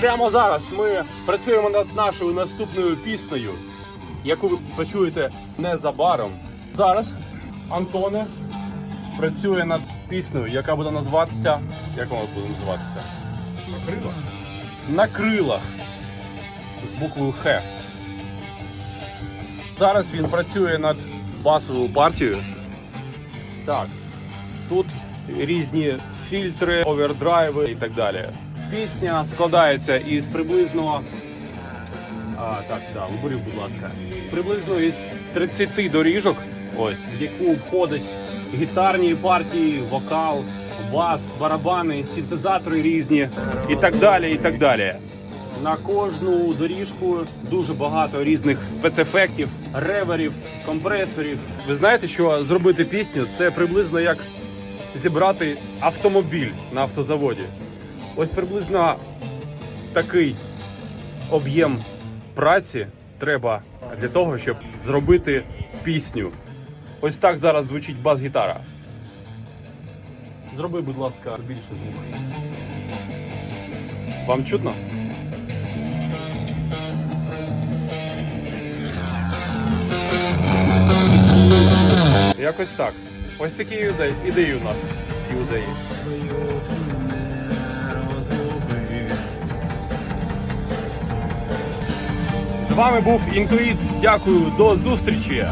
прямо зараз ми працюємо над нашою наступною піснею, яку ви почуєте незабаром. Зараз Антоне працює над піснею, яка буде називатися. Як вона буде називатися? На крилах. На крилах. З буквою Х. Зараз він працює над басовою партією. Так. Тут різні фільтри, овердрайви і так далі. Пісня складається із приблизно. А, так, да, уберіть, будь ласка. Приблизно із 30 доріжок, ось, в яку входять гітарні партії, вокал, бас, барабани, синтезатори різні і так далі. і так далі. На кожну доріжку дуже багато різних спецефектів, реверів, компресорів. Ви знаєте, що зробити пісню це приблизно як зібрати автомобіль на автозаводі. Ось приблизно такий об'єм праці треба для того, щоб зробити пісню. Ось так зараз звучить бас-гітара. Зроби, будь ласка, більше звуку. Вам чутно? Якось так. Ось такі ідеї, у нас. Ідеї. З вами був Інтуїц. Дякую, до зустрічі!